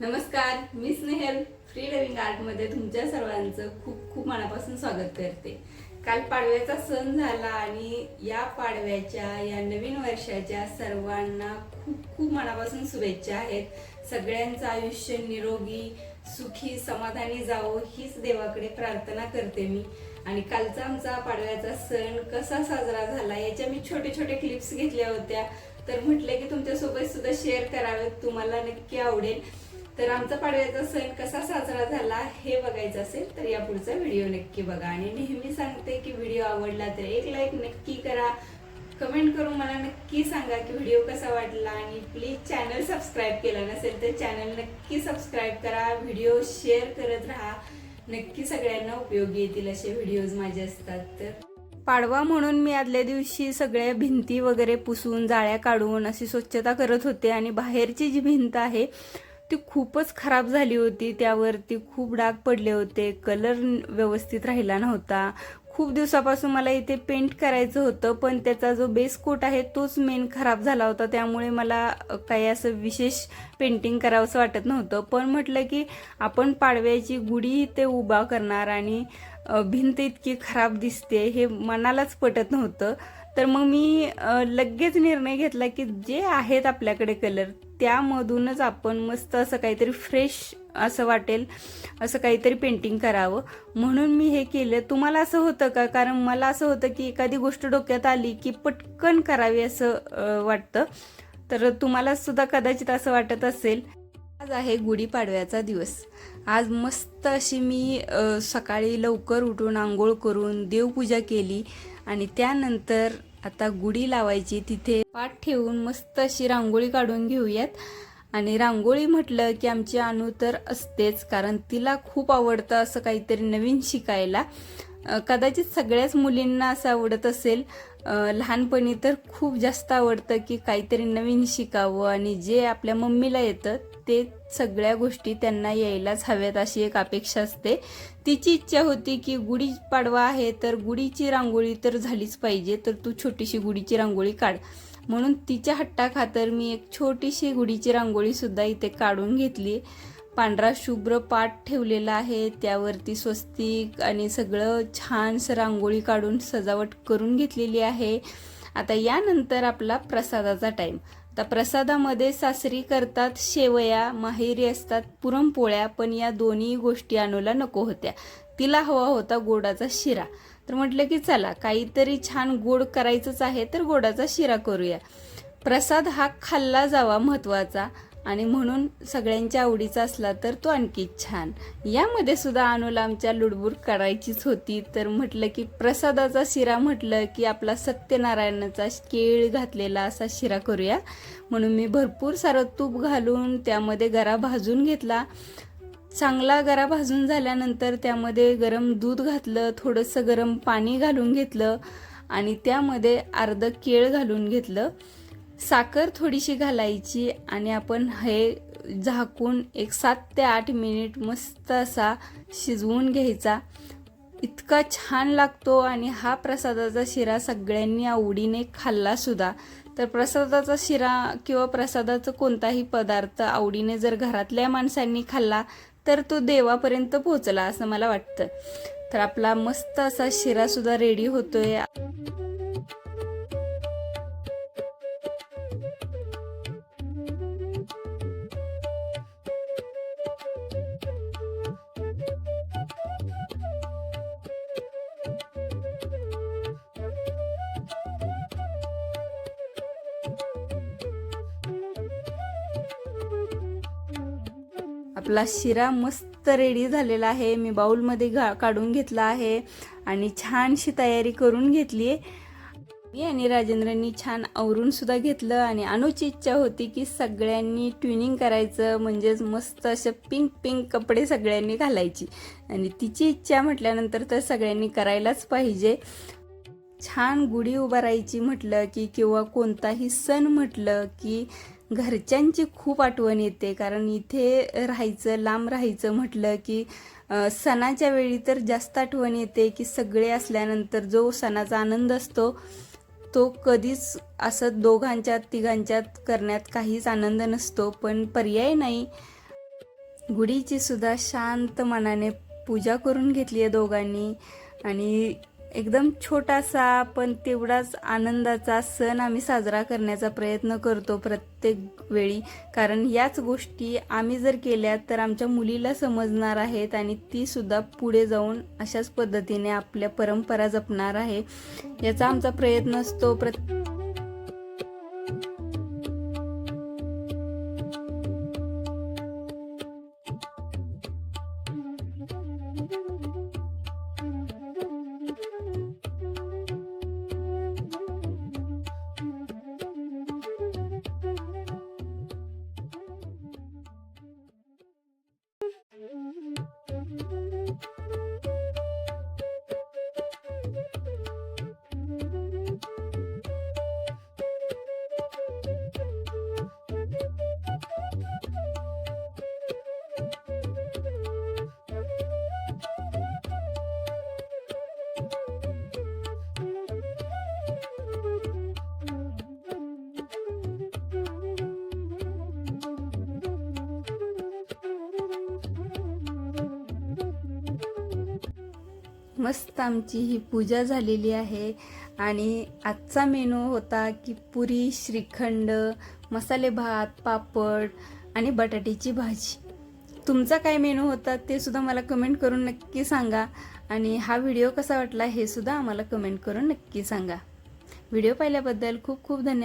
नमस्कार मी Snehal free living आर्टमध्ये तुमच्या सर्वांचं खूप खूप मनापासून स्वागत करते. काल पाडव्याचा सण झाला आणि या पाडव्याच्या या नवीन वर्षाच्या सर्वांना खूप खूप मनापासून शुभेच्छा आहेत. सगळ्यांचं आयुष्य निरोगी सुखी समाधानी जावो हीच देवाकडे प्रार्थना करते मी. आणि कालचा आमचा पाडव्याचा सण कसा साजरा झाला याच्या मी छोटे छोटे क्लिप्स घेतल्या होत्या. तर म्हटले की तुमच्यासोबत सुद्धा शेअर करावेत तुम्हाला नक्की आवडेल. तर आमचा पाडव्याचा सण कसा साजरा झाला हे बघायचं असेल तर या पुढचा व्हिडिओ नक्की बघा. आणि नेहमी सांगते की व्हिडिओ आवडला तर एक लाईक नक्की करा. कमेंट करून मला नक्की सांगा की व्हिडिओ कसा वाटला आणि प्लीज चॅनल सबस्क्राईब केलं नसेल तर चॅनल नक्की सबस्क्राईब करा. व्हिडिओ शेअर करत राहा. नक्की सगळ्यांना उपयोगी येतील असे व्हिडिओज माझे असतात. तर पाडवा म्हणून मी आदल्या दिवशी सगळ्या भिंती वगैरे पुसून जाळ्या काढून अशी स्वच्छता करत होते आणि बाहेरची जी भिंत आहे ती खूपच खराब झाली होती. त्यावरती खूप डाग पडले होते. कलर व्यवस्थित राहिला नव्हता. खूप दिवसापासून मला इथे पेंट करायचं होतं पण त्याचा जो बेस कोट आहे तोच मेन खराब झाला होता. त्यामुळे मला काही असं विशेष पेंटिंग करावंसं वाटत नव्हतं. पण म्हटलं की आपण पाडव्याची गुढी इथे उभा करणार आणि भिंत इतकी खराब दिसते हे मनालाच पटत नव्हतं. तर मग मी लगेच निर्णय घेतला की जे आहेत आपल्याकडे कलर त्यामधूनच आपण मस्त असं काहीतरी फ्रेश असं वाटेल असं काहीतरी पेंटिंग करावं. म्हणून मी हे केलं. तुम्हाला असं होतं का? कारण मला असं होतं की एखादी गोष्ट डोक्यात आली की पटकन करावी असं वाटतं. तर तुम्हाला सुद्धा कदाचित असं वाटत असेल. आज आहे गुढीपाडव्याचा दिवस. आज मस्त अशी मी सकाळी लवकर उठून आंघोळ करून देवपूजा केली. आणि त्यानंतर आता गुढी लावायची तिथे पाठ ठेवून मस्त अशी रांगोळी काढून घेऊयात. आणि रांगोळी म्हटलं की आमची अनु तर असतेच कारण तिला खूप आवडतं असं काहीतरी नवीन शिकायला. कदाचित सगळ्याच मुलींना असं आवडत असेल. लहानपणी तर खूप जास्त आवडतं की काहीतरी नवीन शिकावं आणि जे आपल्या मम्मीला येतं ते सगळ्या गोष्टी त्यांना यायलाच हव्यात अशी एक अपेक्षा असते. तिची इच्छा होती की गुढी पाडवा आहे तर गुढीची रांगोळी तर झालीच पाहिजे तर तू छोटीशी गुढीची रांगोळी काढ. म्हणून तिच्या हट्टाखातर मी एक छोटीशी गुढीची रांगोळीसुद्धा इथे काढून घेतली. पांढरा शुभ्र पाट ठेवलेला आहे त्यावरती स्वस्तिक आणि सगळं छानसं रांगोळी काढून सजावट करून घेतलेली आहे. आता यानंतर आपला प्रसादाचा टाईम आता प्रसादामध्ये सासरी करतात शेवया माहेरी असतात पुरणपोळ्या पण या दोन्ही गोष्टी अनुला नको होत्या. तिला हवा होता गोडाचा शिरा. तर म्हटलं की चला काहीतरी छान गोड करायचंच आहे तर गोडाचा शिरा करूया. प्रसाद हा खाल्ला जावा महत्त्वाचा. आणि म्हणून सगळ्यांच्या आवडीचा असला तर तो आणखी छान. यामध्ये सुद्धा अनुला आमच्या लुडबुड करायचीच होती. तर म्हटलं की प्रसादाचा शिरा म्हटलं की आपला सत्यनारायणाचा केळ घातलेला असा शिरा करूया. म्हणून मी भरपूर सारं तूप घालून त्यामध्ये गरा भाजून घेतला. चांगला गरा भाजून झाल्यानंतर त्यामध्ये गरम दूध घातलं थोडंसं गरम पाणी घालून घेतलं आणि त्यामध्ये अर्ध केळ घालून घेतलं. साखर थोडीशी घालायची आणि आपण हे झाकून एक सात ते आठ मिनिट मस्त असा शिजवून घ्यायचा. इतका छान लागतो आणि हा प्रसादाचा शिरा सगळ्यांनी आवडीने खाल्ला सुद्धा. तर प्रसादाचा शिरा किंवा प्रसादाचा कोणताही पदार्थ आवडीने जर घरातल्या माणसांनी खाल्ला तर तो देवापर्यंत पोहोचला असं मला वाटतं. तर आपला मस्त असा शिरासुद्धा रेडी होतोय. आपला शिरा मस्त रेडी झालेला आहे. मी बाऊलमध्ये घा काढून घेतला आहे आणि छानशी तयारी करून घेतली मी आणि राजेंद्रांनी छान आवरून सुद्धा घेतलं आणि अनुची इच्छा होती की सगळ्यांनी ट्विनिंग करायचं म्हणजेच मस्त असे पिंक पिंक कपडे सगळ्यांनी घालायची. आणि तिची इच्छा म्हटल्यानंतर तर सगळ्यांनी करायलाच पाहिजे. छान गुढी उभारायची म्हटलं की किंवा कोणताही सण म्हटलं की घरच्यांची खूप आठवण येते. कारण इथे राहायचं लांब राहायचं म्हटलं की सणाच्या वेळी तर जास्त आठवण येते की सगळे असल्यानंतर जो सणाचा आनंद असतो तो कधीच असं दोघांच्यात तिघांच्यात करण्यात काहीच आनंद नसतो. पण पर्याय नाही. गुढीची सुद्धा शांत मनाने पूजा करून घेतली आहे दोघांनी. आणि एकदम छोटासा पण तेवढाच आनंदाचा सण आम्ही साजरा करण्याचा प्रयत्न करतो प्रत्येक वेळी. कारण याच गोष्टी आम्ही जर केल्या तर आमच्या मुलीला समजणार आहेत आणि ती सुद्धा पुढे जाऊन अशाच पद्धतीने आपल्या परंपरा जपणार आहे. याचा आमचा प्रयत्न असतो प्रत्येक मस्त आमची ही पूजा झालेली आहे. आणि आजचा मेनू होता की पुरी श्रीखंड मसाले भात पापड आणि बटाट्याची भाजी. तुमचा काय मेनू होता ते सुद्धा मला कमेंट करून नक्की सांगा. आणि हा व्हिडिओ कसा वाटला हे सुद्धा आम्हाला कमेंट करून नक्की सांगा. व्हिडिओ पाहिल्याबद्दल खूप खूप धन्यवाद.